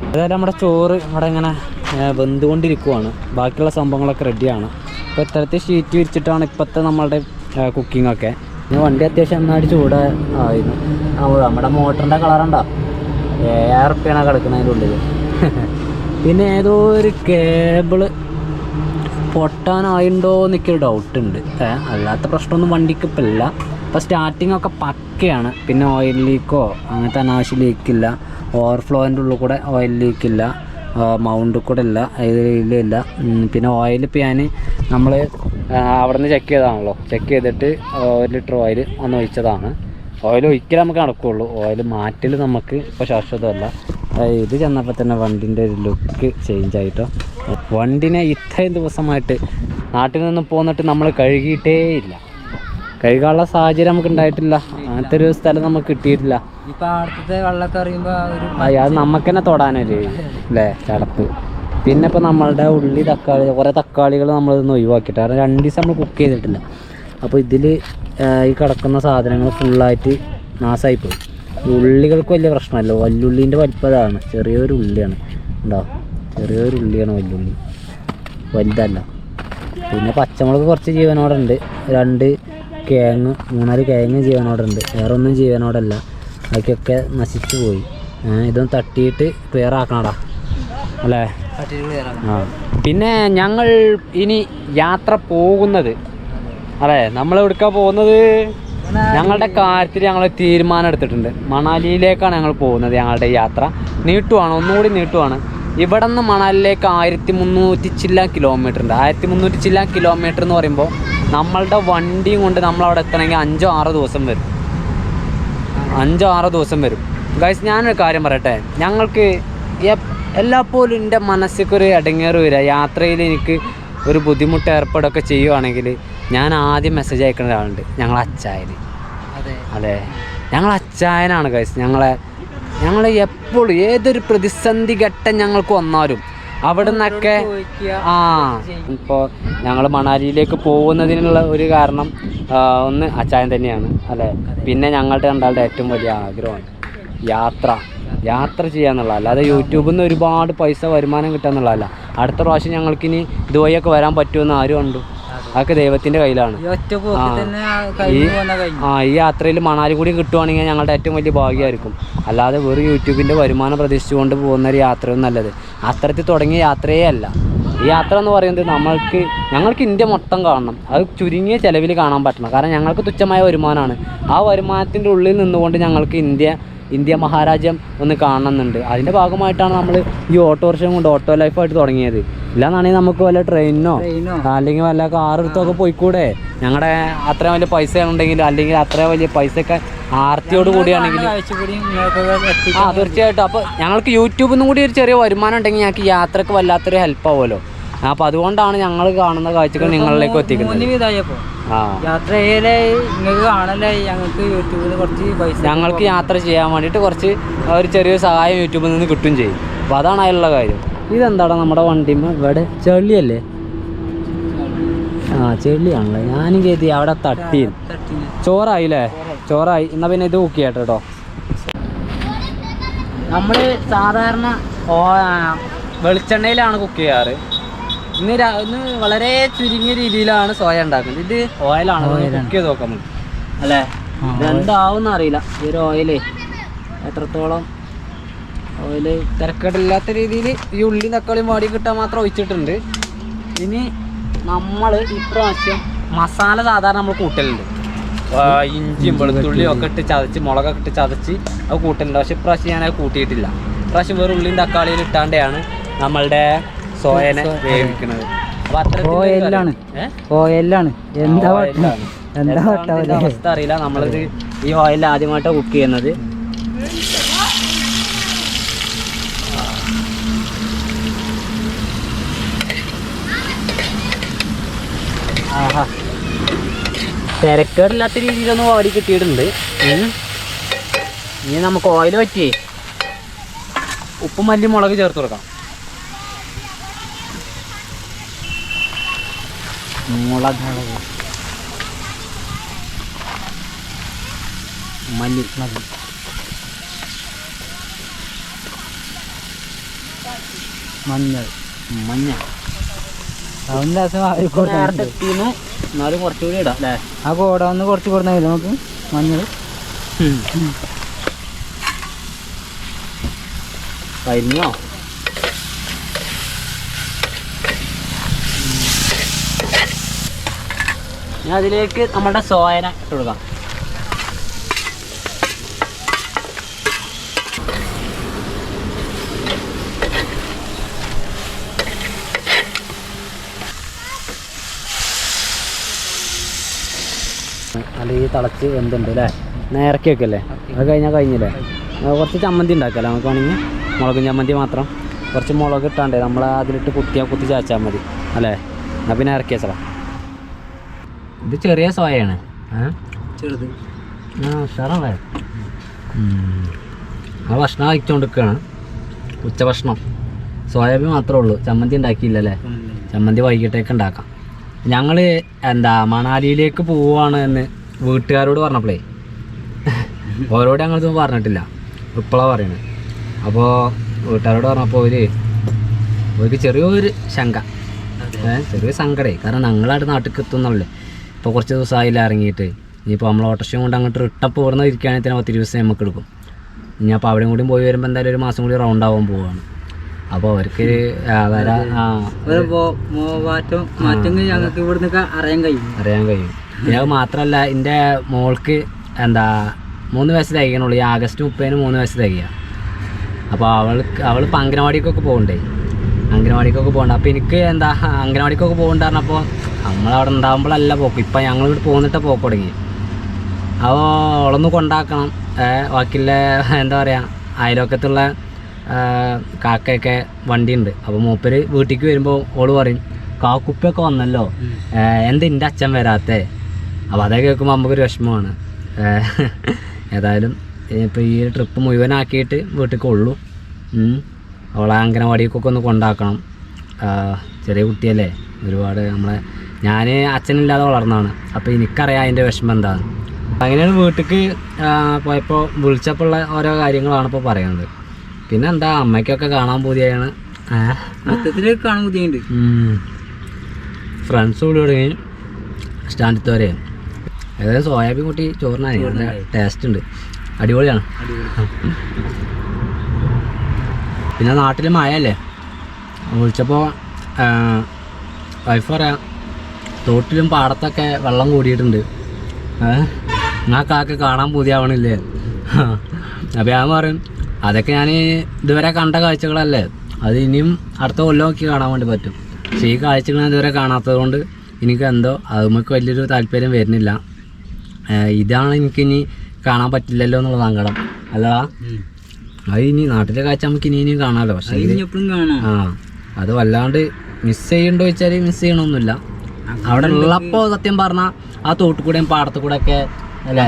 ഏതായാലും നമ്മുടെ ചോറ് ഇവിടെ ഇങ്ങനെ വെന്തുകൊണ്ടിരിക്കുവാണ്. ബാക്കിയുള്ള സംഭവങ്ങളൊക്കെ റെഡിയാണ് ഇപ്പോൾ ഇത്തരത്തിൽ ഷീറ്റ് വിരിച്ചിട്ടാണ് ഇപ്പോഴത്തെ നമ്മളുടെ കുക്കിംഗ് ഒക്കെ. ഇനി വണ്ടി അത്യാവശ്യം നന്നായിട്ട് ചൂട് ആയിരുന്നു നമ്മുടെ മോട്ടറിന്റെ കളറുണ്ടോ ഏഴായിരം റുപ്യാണ് കിടക്കുന്നതിന്റെ ഉള്ളിൽ പിന്നെ ഏതോ ഒരു കേബിൾ പൊട്ടാനായിണ്ടോ എന്നൊക്കെ ഡൗട്ട് ഉണ്ട് അല്ലാത്ത പ്രശ്നമൊന്നും വണ്ടിക്ക് ഇപ്പം ഇല്ല. ഇപ്പോൾ സ്റ്റാർട്ടിംഗ് ഒക്കെ പക്കയാണ്. പിന്നെ ഓയിൽ ലീക്കോ അങ്ങനത്തെ അനാവശ്യ ലീക്കില്ല ഓവർഫ്ലോന്റെ ഉള്ളിൽ കൂടെ ഓയിൽ ലീക്കില്ല മൗണ്ടിൽ കൂടെ ഇല്ല. ഇതിലില്ല ഉം, പിന്നെ ഓയിൽ ഇപ്പം ഞാൻ നമ്മൾ അവിടെ നിന്ന് ചെക്ക് ചെയ്തതാണല്ലോ. ചെക്ക് ചെയ്തിട്ട് ഒരു ലിറ്റർ ഓയിൽ ഒന്ന് ഒഴിച്ചതാണ്. ഓയിൽ ഒഴിക്കലേ നമുക്ക് നടക്കുകയുള്ളൂ ഓയിൽ മാറ്റൽ നമുക്ക് ഇപ്പോൾ ശാശ്വതമല്ല. ഇത് ചെന്നപ്പോൾ തന്നെ വണ്ടിന്റെ ഒരു ലുക്ക് ചേഞ്ച് ആയിട്ടോ. വണ്ടിനെ ഇത്രയും ദിവസമായിട്ട് നാട്ടിൽ നിന്ന് പോന്നിട്ട് നമ്മൾ കഴുകിയിട്ടേ ഇല്ല. കഴുകാനുള്ള സാഹചര്യം നമുക്ക് ഉണ്ടായിട്ടില്ല. അങ്ങനത്തെ ഒരു സ്ഥലം നമുക്ക് കിട്ടിയിട്ടില്ല. അത് നമുക്ക് തന്നെ തൊടാനൊരു അല്ലേ ചടപ്പ്. പിന്നെ ഇപ്പോൾ നമ്മളുടെ ഉള്ളി തക്കാളി കുറേ തക്കാളികൾ നമ്മളിതൊന്ന് ഒഴിവാക്കിയിട്ട്. കാരണം രണ്ട് ദിവസം നമ്മൾ കുക്ക് ചെയ്തിട്ടില്ല. അപ്പോൾ ഇതിൽ ഈ കിടക്കുന്ന സാധനങ്ങൾ ഫുള്ളായിട്ട് നാശമായിപ്പോയി ഉള്ളികൾക്ക് വലിയ പ്രശ്നമല്ല. വല്യുള്ളീന്റെ വലിപ്പതാണ് ചെറിയൊരു ഉള്ളിയാണ്. ഉണ്ടോ? ചെറിയൊരു ഉള്ളിയാണ് വലിയുള്ളി. വലുതല്ല. പിന്നെ പച്ചമുളക് കുറച്ച് ജീവനോടുണ്ട്. രണ്ട് കിഴങ്ങ് മൂന്നാൽ കിഴങ്ങ് ജീവനോടുണ്ട്. വേറെ ഒന്നും ജീവനോടല്ല. അതൊക്കെ നശിച്ചു പോയി. ഇതൊന്ന് തട്ടിയിട്ട് ക്ലിയർ ആക്കണടാ അല്ലേ? ആ. പിന്നെ ഞങ്ങൾ ഇനി യാത്ര പോകുന്നത്. അതെ നമ്മൾ എവിടേക്കാ പോകുന്നത്? ഞങ്ങളുടെ കാര്യത്തിൽ ഞങ്ങൾ തീരുമാനം എടുത്തിട്ടുണ്ട്. മണാലിയിലേക്കാണ് ഞങ്ങൾ പോകുന്നത് ഞങ്ങളുടെ യാത്ര. നീട്ടുവാണ്? ഒന്നുകൂടി നീട്ടുവാണ്. ഇവിടെ നിന്ന് മണാലിലേക്ക് ആയിരത്തി മുന്നൂറ്റി ചില്ല കിലോമീറ്റർ ഉണ്ട് ആയിരത്തി മുന്നൂറ്റി ചില്ല കിലോമീറ്റർ എന്ന് പറയുമ്പോൾ നമ്മളുടെ വണ്ടിയും കൊണ്ട് നമ്മൾ അവിടെ എത്തണമെങ്കിൽ അഞ്ചോ ആറോ ദിവസം വരും. അഞ്ചോ ആറോ ദിവസം വരും. ഗൈസ് ഞാനൊരു കാര്യം പറയട്ടെ. ഞങ്ങൾക്ക് എല്ലാപ്പോലും എല്ലാപ്പോഴും എന്റെ മനസ്സിക്കൊരു ഇടങ്ങേറ് വരിക. യാത്രയിൽ എനിക്ക് ഒരു ബുദ്ധിമുട്ട് ഏർപ്പെടുകയൊക്കെ ചെയ്യുവാണെങ്കിൽ ഞാൻ ആദ്യം മെസ്സേജ് അയക്കുന്ന ഒരാളുണ്ട്. ഞങ്ങൾ അച്ചായന്. അതെ. അതെ. ഞങ്ങൾ അച്ചായനാണ് ഗൈസ് ഞങ്ങളെ ഞങ്ങൾ എപ്പോഴും ഏതൊരു പ്രതിസന്ധി ഘട്ടം ഞങ്ങൾക്ക് വന്നാലും അവിടെ നിന്നൊക്കെ ആ ഇപ്പോൾ ഞങ്ങൾ മണാലിയിലേക്ക് പോകുന്നതിനുള്ള ഒരു കാരണം ഒന്ന് അച്ചായൻ തന്നെയാണ് അല്ലേ? പിന്നെ ഞങ്ങളുടെ രണ്ടാളുടെ ഏറ്റവും വലിയ ആഗ്രഹമാണ് യാത്ര. യാത്ര ചെയ്യാന്നുള്ള അല്ലാതെ യൂട്യൂബിൽ നിന്ന് ഒരുപാട് പൈസ വരുമാനം കിട്ടാന്നുള്ളതല്ല അടുത്ത പ്രാവശ്യം ഞങ്ങൾക്കിനി ഇതുവഴിയൊക്കെ വരാൻ പറ്റുമെന്ന് ആരും കണ്ടു. അതൊക്കെ ദൈവത്തിന്റെ കയ്യിലാണ്. ആ. ഈ യാത്രയിൽ മണാലി കൂടി കിട്ടുവാണെങ്കിൽ ഞങ്ങളുടെ ഏറ്റവും വലിയ ഭാഗ്യമായിരിക്കും. അല്ലാതെ വെറും യൂട്യൂബിന്റെ വരുമാനം പ്രതീക്ഷിച്ചുകൊണ്ട് പോകുന്ന ഒരു യാത്രയൊന്നും നല്ലത്. അത്തരത്തിൽ തുടങ്ങിയ യാത്രയേ അല്ല. ഈ യാത്ര എന്ന് പറയുന്നത് നമ്മൾക്ക് ഞങ്ങൾക്ക് ഇന്ത്യ മൊത്തം കാണണം. അത് ചുരുങ്ങിയ ചിലവിൽ കാണാൻ പറ്റണം. കാരണം ഞങ്ങൾക്ക് തുച്ഛമായ വരുമാനമാണ്. ആ വരുമാനത്തിന്റെ ഉള്ളിൽ നിന്നുകൊണ്ട് ഞങ്ങൾക്ക് ഇന്ത്യ ഇന്ത്യ മഹാരാജ്യം ഒന്ന് കാണണമെന്നുണ്ട് അതിന്റെ ഭാഗമായിട്ടാണ് നമ്മൾ ഈ ഓട്ടോറിക്ഷ കൊണ്ട് ഓട്ടോ ലൈഫായിട്ട് തുടങ്ങിയത്. ഇല്ലാന്നാണെങ്കിൽ നമുക്ക് വല്ല ട്രെയിനോ അല്ലെങ്കിൽ വല്ല കാറെടുത്തൊക്കെ പോയിക്കൂടെ? ഞങ്ങളുടെ അത്ര വലിയ പൈസ ഉണ്ടെങ്കിൽ അല്ലെങ്കിൽ അത്ര വലിയ പൈസയൊക്കെ ആർത്തിയോട് കൂടിയാണെങ്കിൽ ആ തീർച്ചയായിട്ടും. അപ്പോൾ ഞങ്ങൾക്ക് യൂട്യൂബിൽ നിന്നും കൂടി ഒരു ചെറിയ വരുമാനം ഉണ്ടെങ്കിൽ ഞങ്ങൾക്ക് യാത്രയ്ക്ക് വല്ലാത്തൊരു ഹെൽപ്പ് ആവുമല്ലോ. അപ്പോൾ അതുകൊണ്ടാണ് ഞങ്ങൾ കാണുന്ന കാഴ്ചകൾ നിങ്ങളിലേക്ക് എത്തിക്കുന്നത്. ഞങ്ങൾക്ക് യാത്ര ചെയ്യാൻ വേണ്ടിയിട്ട് കുറച്ച് ഒരു ചെറിയ സഹായം യൂട്യൂബിൽ നിന്ന് കിട്ടും ചെയ്യും. അപ്പോൾ അതാണ് അതിലുള്ള കാര്യം. ഇതെന്താടാ നമ്മുടെ വണ്ടി ഇവിടെ ചെള്ളിയല്ലേ ആ ചെള്ളിയാണല്ലേ ഞാനും കരുതി അവിടെ തട്ടി ചോറായില്ലേ? ചോറായി. എന്നാ പിന്നെ ഇത് ബുക്ക് ചെയ്യട്ടെ കേട്ടോ. നമ്മൾ സാധാരണ വെളിച്ചെണ്ണയിലാണ് കുക്ക് ചെയ്യാറ്. ഇന്ന് ഇന്ന് വളരെ ചുരുങ്ങിയ രീതിയിലാണ് സോയ ഉണ്ടാക്കുന്നത്. ഇത് ഓയിലാണ്. കുക്ക് ചെയ്ത് നോക്കാൻ അല്ലേ? എന്താവും അറിയില്ല ഈ ഒരു ഓയിലേ. എത്രത്തോളം ഓയിൽ തിരക്കേടില്ലാത്ത രീതിയിൽ ഈ ഉള്ളി തക്കാളിയും വാടി കിട്ടാൻ മാത്രം ഒഴിച്ചിട്ടുണ്ട്. ഇനി നമ്മൾ ഇപ്രാവശ്യം മസാല സാധാരണ നമ്മൾ കൂട്ടലുണ്ട്. ഇഞ്ചിയും വെളുത്തുള്ളിയും ഒക്കെ ഇട്ട് ചതച്ച് മുളകൊക്കെ ഇട്ട് ചതച്ച് അത് കൂട്ടലുണ്ട്. പക്ഷെ ഇപ്രാവശ്യം ഞാൻ അത് കൂട്ടിയിട്ടില്ല. ഇപ്രാവശ്യം വെറും ഉള്ളിയും തക്കാളിയും ഇട്ടാണ്ടാണ് നമ്മളുടെ സോയനെ വേവിക്കുന്നത്. ഓയിലാണ്. ഓയിലാണ് എന്താ എന്താ അവസ്ഥ അറിയില്ല. നമ്മളിത് ഈ ഓയിൽ ആദ്യമായിട്ടാണ് കുക്ക് ചെയ്യുന്നത്. തിരക്കേടില്ലാത്ത രീതിയിലൊന്നും ഓയിൽ കിട്ടിയിട്ടുണ്ട്. ഇനി നമുക്ക് ഓയിൽ പറ്റിയേ ഉപ്പും മല്ലി മുളക് ചേർത്ത് കൊടുക്കാം. മുളക്. മല്ലി മല്ലി. മഞ്ഞൾ മഞ്ഞൾ. രസം? നേരത്തെ ഇട്ടിരുന്നു എന്നാലും കുറച്ചുകൂടി ഇടാം അല്ലേ? ആ കോട ഒന്ന് കുറച്ച് കൊടുത്താൽ നമുക്ക് മഞ്ഞൾ? കഴിഞ്ഞോ? ഞാൻ അതിലേക്ക് നമ്മുടെ സോയന ഇട്ട് കൊടുക്കാം അല്ലെങ്കിൽ തിളച്ച് വെന്തുണ്ട് അല്ലേ നേരക്കി വെക്കല്ലേ? അത് കഴിഞ്ഞാൽ കഴിഞ്ഞില്ലേ? കുറച്ച് ചമ്മന്തി ഉണ്ടാക്കല്ലേ നമുക്ക് വേണമെങ്കിൽ? മുളകും ചമ്മന്തി മാത്രം. കുറച്ച് മുളക് ഇട്ടാണ്ട് നമ്മൾ അതിലിട്ട് കുത്തിയാൽ കുത്തി ചാച്ചാൽ മതി. അല്ലേ? എന്നാൽ പിന്നെ ഇറക്കി വെച്ചടാ. ഇത് ചെറിയ സോയാണ് ചെറുത്. ആ ഉഷാറല്ലേ ആ ഭക്ഷണം കഴിച്ചുകൊണ്ടിരിക്കുകയാണ് ഉച്ചഭക്ഷണം സോയാബീൻ മാത്രമേ ഉള്ളൂ. ചമ്മന്തി ഉണ്ടാക്കിയില്ലല്ലേ ചമ്മന്തി വൈകിട്ടേക്ക് ഉണ്ടാക്കാം. ഞങ്ങൾ എന്താ മണാലിയിലേക്ക് പോവുകയാണ് എന്ന് വീട്ടുകാരോട് പറഞ്ഞപ്പോഴേ ഓരോട് ഞങ്ങളിതൊന്നും പറഞ്ഞിട്ടില്ല. ഇപ്പോഴാണ് പറയണത് അപ്പോൾ വീട്ടുകാരോട് പറഞ്ഞപ്പോൾ ഒരു ഒരു ചെറിയൊരു ശങ്ക. ചെറിയ സങ്കടേ. കാരണം ഞങ്ങളായിട്ട് നാട്ടിൽ എത്തുന്നുള്ളേ. ഇപ്പോൾ കുറച്ച് ദിവസമായില്ല ഇറങ്ങിയിട്ട്. ഇനിയിപ്പോൾ നമ്മൾ ഓട്ടോഷം കൊണ്ട് അങ്ങോട്ട് റിട്ടപ്പ് ഇവിടുന്ന് ഇരിക്കുകയാണെങ്കിൽ തന്നെ പത്ത് ദിവസം നമുക്ക് എടുക്കും. ഇനി അപ്പോൾ അവിടെയും കൂടി പോയി വരുമ്പോൾ എന്തായാലും ഒരു മാസം കൂടി റൗണ്ട് ആവാൻ പോവുകയാണ് അപ്പോൾ അവർക്ക് ആ മാറ്റം ഞങ്ങൾക്ക് ഇവിടുന്ന് അറിയാൻ കഴിയും. അറിയാൻ കഴിയും. പിന്നെ അത് മാത്രമല്ല എന്റെ മോൾക്ക് എന്താ മൂന്ന് വയസ്സ് തികയണുള്ളൂ ഈ ആഗസ്റ്റ് മുപ്പതിന് മൂന്ന് വയസ്സ് തികയുക അപ്പോൾ അവൾക്ക് അവൾ ഇപ്പം അംഗനവാടിക്കൊക്കെ പോകണ്ടേ അംഗനവാടിക്കൊക്കെ പോകണ്ട അപ്പോൾ എനിക്ക് എന്താ അംഗനവാടിക്കൊക്കെ പോകണ്ട പറഞ്ഞപ്പോൾ നമ്മളവിടെ ഉണ്ടാകുമ്പോഴല്ല പോക്ക്. ഇപ്പം ഞങ്ങൾ ഇവിടെ പോന്നിട്ട് പോക്ക് തുടങ്ങി അപ്പോൾ അവളൊന്ന് കൊണ്ടാക്കണം. ബാക്കിയുള്ള എന്താ പറയുക അയലോക്കത്തുള്ള കാക്കയൊക്കെ വണ്ടിയുണ്ട്. അപ്പോൾ മൂപ്പര് വീട്ടിലേക്ക് വരുമ്പോൾ ഓൾ പറയും കാക്കുപ്പൊക്കെ വന്നല്ലോ. എന്താ എന്റെ അച്ഛൻ വരാത്തേ? അപ്പോൾ അതൊക്കെ കേൾക്കുമ്പോൾ നമുക്കൊരു വിഷമമാണ്. ഏതായാലും ഇപ്പോൾ ഈ ട്രിപ്പ് മുഴുവനാക്കിയിട്ട് വീട്ടിലേക്ക് ഉള്ളൂ. ഉം. അവളെ അംഗനവാടിക്കൊക്കെ ഒന്ന് കൊണ്ടാക്കണം. ചെറിയ കുട്ടിയല്ലേ. ഒരുപാട് നമ്മളെ ഞാൻ അച്ഛനില്ലാതെ വളർന്നതാണ്. അപ്പോൾ എനിക്കറിയാം അതിന്റെ വിഷമം എന്താണ്. അങ്ങനെയാണ് വീട്ടിലേക്ക് പോയപ്പോൾ വിളിച്ചപ്പോൾ ഉള്ള ഓരോ കാര്യങ്ങളാണ് ഇപ്പോൾ പറയുന്നത് പിന്നെ എന്താ അമ്മയ്ക്കൊക്കെ കാണാൻ പൂതിയാണ്. മൊത്തത്തിൽ കാണാൻ പൂതിയുണ്ട്. ഫ്രണ്ട്സ് കൂടി തുടങ്ങി. സ്റ്റാൻഡത്ത് വരെ ഏതായാലും സോയാബീൻ കൂട്ടി ചോറിനായി. നല്ല ടേസ്റ്റ് ഉണ്ട്. അടിപൊളിയാണ്. പിന്നെ നാട്ടിൽ മഴയല്ലേ? വിളിച്ചപ്പോൾ വൈഫ് പറയാം തോട്ടിലും പാടത്തൊക്കെ വെള്ളം കൂടിയിട്ടുണ്ട്. ഞങ്ങൾക്കാക്ക് കാണാൻ പുതിയാവണില്ലേ? അപ്പോൾ ഞാൻ പറയും അതൊക്കെ ഞാൻ ഇതുവരെ കണ്ട കാഴ്ചകളല്ലേ? അത് ഇനിയും അടുത്ത കൊല്ലം നോക്കി കാണാൻ വേണ്ടി പറ്റും. പക്ഷേ ഈ കാഴ്ചകൾ ഞാൻ ഇതുവരെ കാണാത്തത് കൊണ്ട് എനിക്ക് എന്തോ അതുമൊക്കെ വലിയൊരു താല്പര്യം വരുന്നില്ല. ഇതാണ് എനിക്ക് ഇനി കാണാൻ പറ്റില്ലല്ലോ എന്നുള്ള സങ്കടം. അല്ലടാ അത് ഇനി നാട്ടിലെ കാഴ്ച നമുക്ക് ഇനി ഇനിയും കാണാമല്ലോ പക്ഷേ ആ അത് വല്ലാണ്ട് മിസ് ചെയ്യണ്ടോ വെച്ചാൽ മിസ് ചെയ്യണമൊന്നുമില്ല അവിടെ ഉള്ളപ്പോൾ സത്യം പറഞ്ഞാൽ ആ തോട്ടുകൂടെയും പാടത്തുകൂടെ പാടത്തു കൂടെ ഒക്കെ അല്ലേ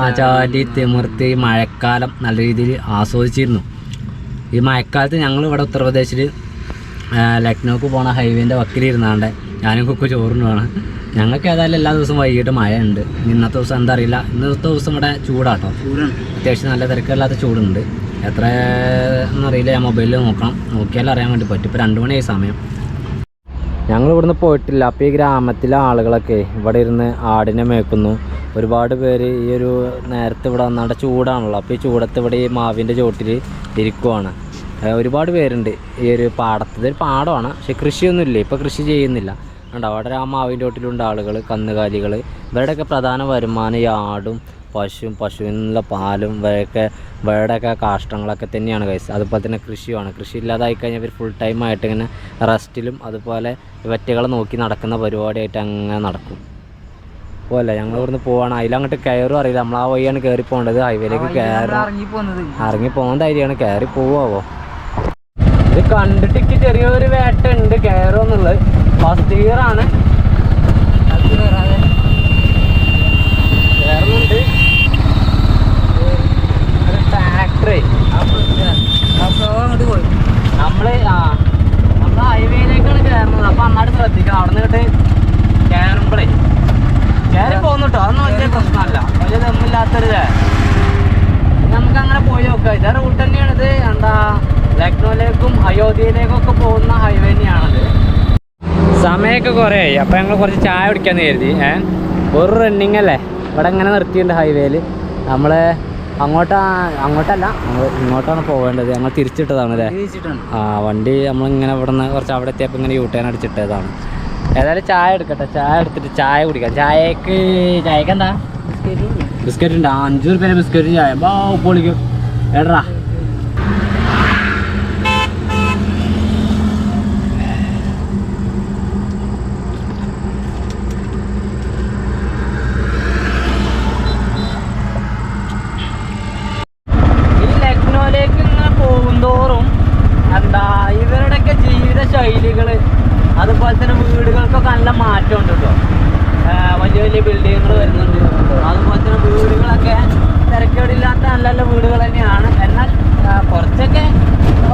ആ ചാടി തിമിർത്തി മഴക്കാലം നല്ല രീതിയിൽ ആസ്വദിച്ചിരുന്നു. ഈ മഴക്കാലത്ത് ഞങ്ങൾ ഇവിടെ ഉത്തർപ്രദേശിൽ ലക്നൗക്ക് പോണ ഹൈവേന്റെ വക്കിലിരുന്നാണ്ട്. ഞാനും കുക്ക് ചോറിനുമാണ് ഞങ്ങൾക്ക് ഏതായാലും എല്ലാ ദിവസവും വൈകിട്ട് മഴ ഉണ്ട് ഇന്നത്തെ ദിവസം എന്താ അറിയില്ല. ഇന്നത്തെ ദിവസം ഇവിടെ ചൂടാട്ടോ. അത്യാവശ്യം നല്ല തിരക്കില്ലാത്ത ചൂടുണ്ട്. എത്ര എന്നറിയില്ല ഞാൻ മൊബൈലിൽ നോക്കണം. നോക്കിയാൽ അറിയാൻ വേണ്ടി പറ്റും. ഇപ്പോൾ രണ്ട് മണിയായി സമയം. ഞങ്ങൾ ഇവിടുന്ന് പോയിട്ടില്ല. അപ്പോൾ ഈ ഗ്രാമത്തിലെ ആളുകളൊക്കെ ഇവിടെ ഇരുന്ന് ആടിനെ മേക്കുന്നു. ഒരുപാട് പേര് ഈ ഒരു നേരത്തെ ഇവിടെ വന്നാണ്ട് ചൂടാണല്ലോ. അപ്പോൾ ഈ ചൂടത്ത് ഇവിടെ ഈ മാവിന്റെ ചോട്ടിൽ ഇരിക്കുവാണ്. ഒരുപാട് പേരുണ്ട്. ഈ ഒരു പാടത്ത്. ഇതൊരു പാടമാണ്. പക്ഷേ കൃഷിയൊന്നുമില്ല. ഇപ്പോൾ കൃഷി ചെയ്യുന്നില്ല. ഉണ്ട് അവിടെ ആ മാവിന്റെ ചോട്ടിലുണ്ട് ആളുകൾ കന്നുകാലികൾ ഇവരുടെയൊക്കെ പ്രധാന വരുമാനം ഈ ആടും പശുവും പശുവിൽ നിന്നുള്ള പാലും ഇവയൊക്കെ ഇവരുടെയൊക്കെ കാഷ്ടങ്ങളൊക്കെ തന്നെയാണ് കൈസ് അതുപോലെ തന്നെ കൃഷിയുമാണ്. കൃഷി ഇല്ലാതായി കഴിഞ്ഞാൽ ഇവർ ഫുൾ ടൈം ആയിട്ട് ഇങ്ങനെ റെസ്റ്റിലും അതുപോലെ വെറ്റകളെ നോക്കി നടക്കുന്ന പരിപാടിയായിട്ട് അങ്ങനെ നടക്കും. പോലെ ഞങ്ങൾ ഇവിടുന്ന് പോവാണ്. അതിലങ്ങോട്ട് കയറും അറിയില്ല. നമ്മൾ ആ വഴിയാണ് കയറി പോകേണ്ടത്. ഹൈവേയിലേക്ക് കയറും. ഇറങ്ങി പോകുന്ന ധൈര്യമാണ്. കയറി പോവാവോ? ഇത് കണ്ടിട്ട് ചെറിയൊരു വേട്ട ഉണ്ട് കയറുമെന്നുള്ളത് ഫസ്റ്റ് ഇയർ ആണ്. കയറുന്നുണ്ട് ട്രാക്ടറേ നമ്മൾ ആ നമ്മൾ ഹൈവേയിലേക്കാണ് കയറുന്നത്. അപ്പൊ അങ്ങോട്ട് ശ്രദ്ധിക്കണം അവിടെ നിന്നിട്ട് കയറുമ്പോഴേ കയറി പോകുന്നു കേട്ടോ അതൊന്നും വലിയ പ്രശ്നമല്ല. വലിയ ദമ്മില്ലാത്തൊരു നമുക്ക് അങ്ങനെ പോയി നോക്കാം. ഇതേ റൂട്ട് തന്നെയാണ് ഇത്. എന്താ ലക്നോയിലേക്കും അയോധ്യയിലേക്കും ഒക്കെ പോകുന്ന ഹൈവേ തന്നെയാണത്. സമയമൊക്കെ കുറേ ആയി അപ്പോൾ ഞങ്ങൾ കുറച്ച് ചായ കുടിക്കാമെന്ന് കരുതി. ഏ? ഒരു റണ്ണിങ് അല്ലേ? ഇവിടെ ഇങ്ങനെ നിർത്തിയിട്ടുണ്ട് ഹൈവേയിൽ നമ്മൾ അങ്ങോട്ടാ അങ്ങോട്ടല്ല നമ്മൾ ഇങ്ങോട്ടാണ് പോകേണ്ടത്. ഞങ്ങൾ തിരിച്ചിട്ടതാണ് അല്ലേ ആ വണ്ടി നമ്മളിങ്ങനെ ഇവിടെ നിന്ന് കുറച്ച് അവിടെ എത്തിയപ്പോൾ ഇങ്ങനെ യൂട്ടേൺ ടേൺ അടിച്ചിട്ടതാണ്. ഏതായാലും ചായ എടുക്കട്ടെ. ചായ എടുത്തിട്ട് ചായ കുടിക്കാം. ചായക്ക് ചായക്ക് എന്താ? ബിസ്ക്കറ്റ്. ഉണ്ട്. അഞ്ചു റുപ്യ ബിസ്ക്കറ്റ് ചായ. ബാ പൊളിക്കും. എടാ ഈ ലക്നോയിലേക്ക് ഇങ്ങനെ പോകുന്തോറും എന്താ ഇവരുടെയൊക്കെ ജീവിത ശൈലികൾ അതുപോലെ തന്നെ വീടുകൾക്കൊക്കെ നല്ല മാറ്റമുണ്ട് കേട്ടോ വലിയ വലിയ ബിൽഡിങ്ങുകൾ വരുന്നുണ്ട് അതുപോലെ തന്നെ വീടുകളൊക്കെ തിരക്കേടില്ലാത്ത നല്ല നല്ല വീടുകൾ തന്നെയാണ് എന്നാൽ ആ, കുറച്ചൊക്കെ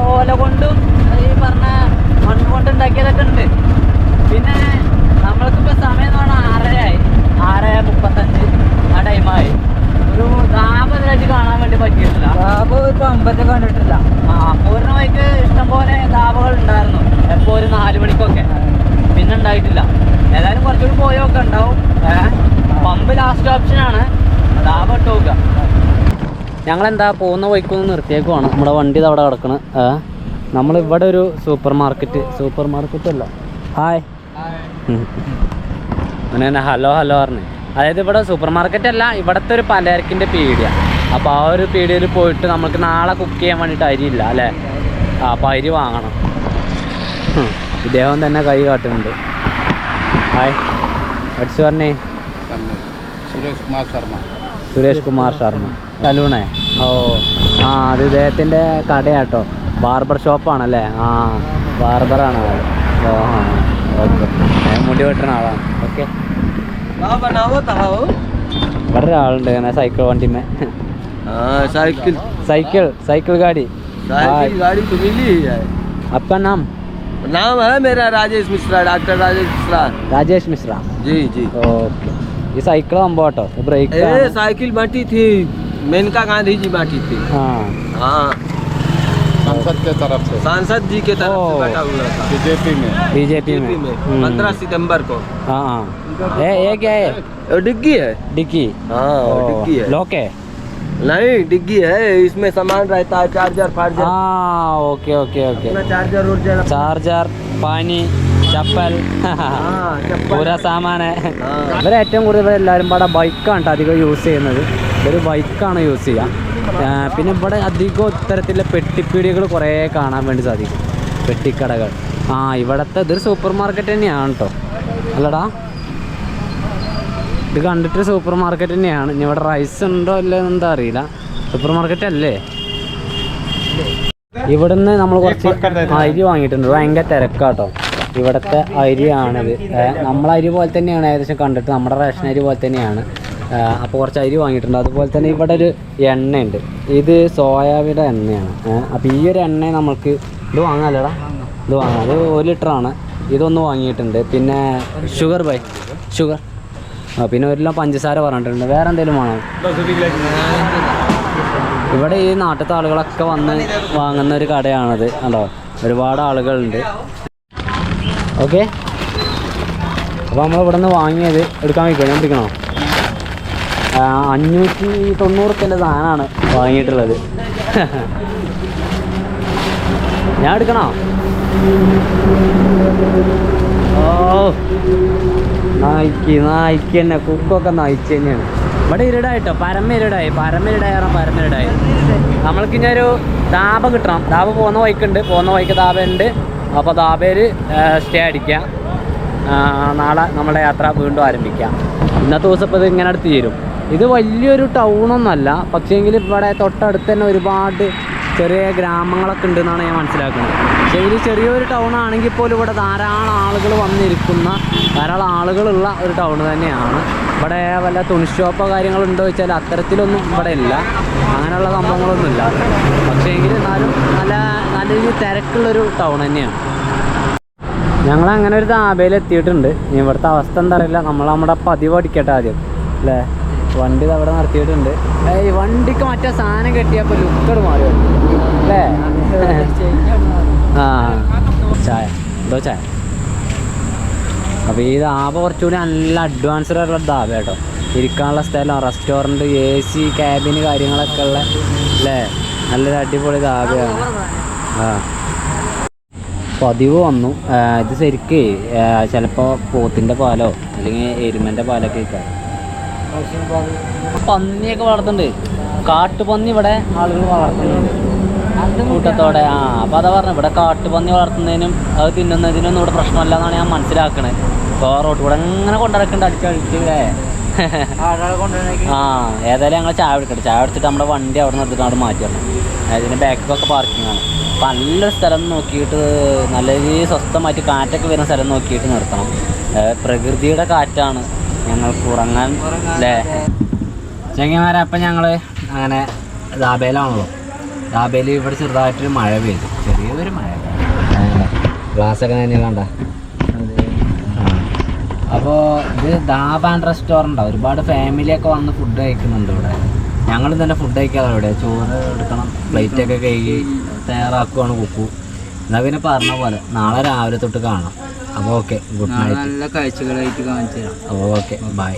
ഓല കൊണ്ടും ഈ പറഞ്ഞ മണ്ണ് കൊണ്ട് ഉണ്ടാക്കിയതൊക്കെ ഉണ്ട് പിന്നെ നമ്മൾക്കിപ്പോൾ സമയം എന്ന് പറഞ്ഞാൽ ആറരയായി ആറ് മുപ്പത്തഞ്ച് ആ ടൈമായി ഒരു ദാപതിലായിട്ട് കാണാൻ വേണ്ടി പറ്റിയിട്ടില്ല അപ്പൊ ഇപ്പൊ അമ്പത്തെ കണ്ടിട്ടില്ല ആ പൂർണ വഴിക്ക് ഇഷ്ടംപോലെ ദാബകൾ ഉണ്ടായിരുന്നു എപ്പോൾ ഒരു നാല് മണിക്കൊക്കെ പിന്നെ ഉണ്ടായിട്ടില്ല ഏതായാലും കുറച്ചുകൂടി പോയൊക്കെ ഉണ്ടാവും ഏ, പമ്പ് ലാസ്റ്റ് ഓപ്ഷനാണ് ദാബ ഇട്ട് നോക്കുക ഞങ്ങളെന്താ പോകുന്ന വഴിക്കൊന്ന് നിർത്തിയേക്കുവാണ് നമ്മുടെ വണ്ടി അവിടെ കിടക്കണം. നമ്മളിവിടെ ഒരു സൂപ്പർ മാർക്കറ്റ് സൂപ്പർ മാർക്കറ്റ് അല്ല ഹായ് അങ്ങനെ ഹലോ ഹലോ പറഞ്ഞു. അതായത് ഇവിടെ സൂപ്പർ മാർക്കറ്റ് അല്ല ഇവിടുത്തെ ഒരു പലചരക്കിന്റെ പീടിയ. അപ്പോൾ ആ ഒരു പീടിയയിൽ പോയിട്ട് നമുക്ക് നാളെ കുക്ക് ചെയ്യാൻ വേണ്ടിയിട്ട് അരിയില്ല അല്ലേ? ആ അപ്പോൾ അരി വാങ്ങണം. ഇദ്ദേഹം തന്നെ കൈ കാട്ടുന്നുണ്ട്. ഹായ്. അടിച്ചു പറഞ്ഞേ. സുരേഷ് കുമാർ ശർമ്മ. സുരേഷ് കുമാർ ശർമ്മ സലൂണേ ഓ ആ അത് ഇദ്ദേഹത്തിൻ്റെ കടയാട്ടോ ബാർബർ ഷോപ്പാണല്ലേ ആ ബാർബറാണ് ആൾ ഓ ആ ഓക്കെ ഞാൻ മുടി വെട്ടുന്ന ആളാണ് ഓക്കെ ഇവിടെ ഒരാളുണ്ട് ഇങ്ങനെ സൈക്കിൾ വണ്ടിമേ साइकिल സൈക്കിൾ സൈക്കിൾ ഗാഡി साइकिल गाड़ी तो मिली ही है आपका नाम नाम है मेरा राजेश मिश्रा डॉक्टर राजेश मिश्रा രാജേഷ് മിശ്ര जी जी ഓക്കെ ये साइकिल हम बाट ब्रेक ए साइकिल बाटी थी मेनका गांधी जी बाटी थी। हाँ। हाँ। सांसद के तरफ़ से। सांसद जी के तरफ़ से बाटा हुआ था। बीजेपी में। बीजेपी में। हम्म। पंद्रह सितंबर को। हाँ, हाँ। ये क्या है? डिग्गी है? डिग्गी। हाँ डिग्गी है। लॉक है नहीं डिग्गी है इसमें सामान रहता है चार्जर फार्जर। हाँ okay okay okay. Charger charger पानी। ചപ്പൽ. പൂര സാമാന. ഇവരെ ഏറ്റവും കൂടുതൽ ഇവർ എല്ലാവരും ഇവിടെ ബൈക്കാണ് അധികം യൂസ് ചെയ്യുന്നത്. ഒരു ബൈക്കാണ് യൂസ് ചെയ്യുക പിന്നെ ഇവിടെ അധികം ഇത്തരത്തിലെ പെട്ടിപ്പീടികൾ കുറേ കാണാൻ വേണ്ടി സാധിക്കും. പെട്ടിക്കടകൾ. ആ ഇവിടുത്തെ ഇതൊരു സൂപ്പർ മാർക്കറ്റ് തന്നെയാണ് കേട്ടോ അല്ലടാ. ഇത് കണ്ടിട്ട് സൂപ്പർ മാർക്കറ്റ് തന്നെയാണ്. ഇനി ഇവിടെ റൈസ് ഉണ്ടോ അല്ലേ എന്താ അറിയില്ല. സൂപ്പർ മാർക്കറ്റ് അല്ലേ? ഇവിടുന്ന് നമ്മൾ കുറച്ച് അരി വാങ്ങിയിട്ടുണ്ട്. ഭയങ്കര തിരക്കാട്ടോ ഇവിടുത്തെ അരിയാണിത്. നമ്മളെ അരി പോലെ തന്നെയാണ് ഏകദേശം കണ്ടിട്ട് നമ്മുടെ റേഷൻ അരി പോലെ തന്നെയാണ്. അപ്പോൾ കുറച്ച് അരി വാങ്ങിയിട്ടുണ്ട്. അതുപോലെ തന്നെ ഇവിടെ ഒരു എണ്ണയുണ്ട്. ഇത് സോയാബീന്റെ എണ്ണയാണ്. അപ്പോൾ ഈ ഒരു എണ്ണ നമുക്ക് ഇത് വാങ്ങാമല്ലേടാ ഇത് വാങ്ങാം. അത് ഒരു ലിറ്ററാണ്. ഇതൊന്ന് വാങ്ങിയിട്ടുണ്ട്. പിന്നെ ഷുഗർ ബൈ. ഷുഗർ. പിന്നെ ഒരു പഞ്ചസാര പറഞ്ഞിട്ടുണ്ട്. വേറെ എന്തെങ്കിലും വേണോ? ഇവിടെ ഈ നാട്ടിലത്തെ ആളുകളൊക്കെ വന്ന് വാങ്ങുന്ന ഒരു കടയാണത്. കണ്ടോ? ഒരുപാട് ആളുകളുണ്ട്. ഓക്കെ. അപ്പോൾ നമ്മൾ ഇവിടെ നിന്ന് വാങ്ങിയത് എടുക്കാൻ വയ്ക്കുമോ ഞാൻ പിടിക്കണോ? അഞ്ഞൂറ്റി തൊണ്ണൂറ് സാധനമാണ് വാങ്ങിയിട്ടുള്ളത്. ഞാൻ എടുക്കണോ? ഓ. നായിക്ക് നായിക്ക് തന്നെ. കുക്കൊക്കെ നായിക്ക് തന്നെയാണ്. ഇവിടെ ഇരുടായിട്ടോ പരമ പരമ ഇരുടായി പരമ ഇരുടായി. നമ്മൾക്ക് ഇനി ഒരു കിട്ടണം. ദാബ് പോകുന്ന വഴിക്കുണ്ട്. പോകുന്ന വഴിക്ക് ദാബ ഉണ്ട് അപ്പോൾ ദാബേര് സ്റ്റേ അടിക്കാം. നാളെ നമ്മുടെ യാത്ര വീണ്ടും ആരംഭിക്കാം. ഇന്നത്തെ ദിവസം ഇപ്പോൾ ഇത് ഇങ്ങനെ അടുത്ത് തീരും. ഇത് വലിയൊരു ടൗണൊന്നുമല്ല പക്ഷേങ്കിൽ ഇവിടെ തൊട്ടടുത്ത് തന്നെ ഒരുപാട് ചെറിയ ഗ്രാമങ്ങളൊക്കെ ഉണ്ടെന്നാണ് ഞാൻ മനസ്സിലാക്കുന്നത്. പക്ഷേ ഇത് ചെറിയൊരു ടൗൺ ആണെങ്കിൽ പോലും ഇവിടെ ധാരാളം ആളുകൾ വന്നിരിക്കുന്ന ധാരാളം ആളുകളുള്ള ഒരു ടൗൺ തന്നെയാണ്. ഇവിടെ വല്ല തുണി ഷോപ്പോ കാര്യങ്ങളുണ്ടോ വെച്ചാൽ അത്തരത്തിലൊന്നും ഇവിടെ ഇല്ല. അങ്ങനെയുള്ള സംഭവങ്ങളൊന്നും ഇല്ല. പക്ഷേ എങ്കിൽ എന്നാലും നല്ല നല്ല രീതിയിൽ തിരക്കുള്ളൊരു ടൗൺ തന്നെയാണ്. ഞങ്ങൾ അങ്ങനെ ഒരു ദാബയിൽ എത്തിയിട്ടുണ്ട്. ഇനി ഇവിടുത്തെ അവസ്ഥ എന്താ അറിയില്ല. നമ്മൾ നമ്മുടെ പതിവ് അടിക്കട്ടെ ആദ്യം. അല്ലേ? വണ്ടി അവിടെ നിർത്തിയിട്ടുണ്ട് ഏയ് വണ്ടിക്ക് മറ്റേ സാധനം കെട്ടിയപ്പോൾ ലുക്കട് മാറി അല്ലേ? ആ ചായ. എന്തോ ചായ? അപ്പോൾ ഈ ദാബ കുറച്ചുകൂടി നല്ല അഡ്വാൻസ്ഡ് ആയിട്ടുള്ള ദാബ കേട്ടോ. ഇരിക്കാനുള്ള സ്ഥലം റെസ്റ്റോറന്റ് എ സി ക്യാബിന് കാര്യങ്ങളൊക്കെ ഉള്ള അല്ലേ? നല്ലൊരു അടിപൊളി ദാബയാണ്. ആ. പതിവ് വന്നു. ഇത് ശരിക്ക് ചിലപ്പോൾ പോത്തിന്റെ പാലോ അല്ലെങ്കിൽ എരുമന്റെ പാലൊക്കെ ഇരിക്കാം പന്നിയൊക്കെ വളർത്തുന്നുണ്ട്. കാട്ടുപന്നി ഇവിടെ ആളുകൾ വളർത്തുന്നുണ്ട്. കൂട്ടത്തോടെ ആ അപ്പോൾ അതാ പറഞ്ഞു ഇവിടെ കാട്ടുപന്നി വളർത്തുന്നതിനും അത് തിന്നുന്നതിനൊന്നും ഇവിടെ പ്രശ്നമല്ല എന്നാണ് ഞാൻ മനസ്സിലാക്കണത് ഇപ്പോൾ റോഡ് കൂടെ ഇങ്ങനെ കൊണ്ടുനടക്കുന്നുണ്ട് അടിച്ചടിച്ച് അല്ലേ ആ ഏതായാലും ഞങ്ങൾ ചായ എടുക്കട്ടെ ചായ എടുത്തിട്ട് നമ്മുടെ വണ്ടി അവിടെ നിർത്തിട്ട് അവിടെ മാറ്റി വരണം. അതിന് ബാക്കിലൊക്കെ പാർക്കിംഗ് ആണ്. അപ്പം നല്ലൊരു സ്ഥലം നോക്കിയിട്ട് നല്ല രീതിയിൽ സ്വസ്ഥമായിട്ട് കാറ്റൊക്കെ വരുന്ന സ്ഥലം നോക്കിയിട്ട് നിർത്തണം. പ്രകൃതിയുടെ കാറ്റാണ്. ഞങ്ങൾക്ക് ഉറങ്ങാൻ അല്ലേ ചെങ്ങന്മാരെ അപ്പം ഞങ്ങൾ അങ്ങനെ ദാബേലാണല്ലോ ദാബേലി ഇവിടെ ചെറുതായിട്ടൊരു മഴ പെയ്തു. ചെറിയൊരു മഴ. ഗ്ലാസ്സൊക്കെ തന്നെ കണ്ട? അപ്പോൾ ഇത് ദാബ ആൻഡ് റെസ്റ്റോറന്റ് ഒരുപാട് ഫാമിലിയൊക്കെ വന്ന് ഫുഡ് കഴിക്കുന്നുണ്ട് ഇവിടെ. ഞങ്ങൾ തന്നെ ഫുഡ് കഴിക്കാതെ ഇവിടെ. ചോറ് എടുക്കണം പ്ലേറ്റൊക്കെ കഴുകി തയ്യാറാക്കുവാണ് കുക്കു. എന്നാൽ പിന്നെ പറഞ്ഞ പോലെ നാളെ രാവിലെ തൊട്ട് കാണാം. അപ്പോൾ ഓക്കെ ഗുഡ് നൈറ്റ് നല്ല കാഴ്ചകളായിട്ട് കാണിച്ചു തരാം അപ്പോൾ ഓക്കെ ബൈ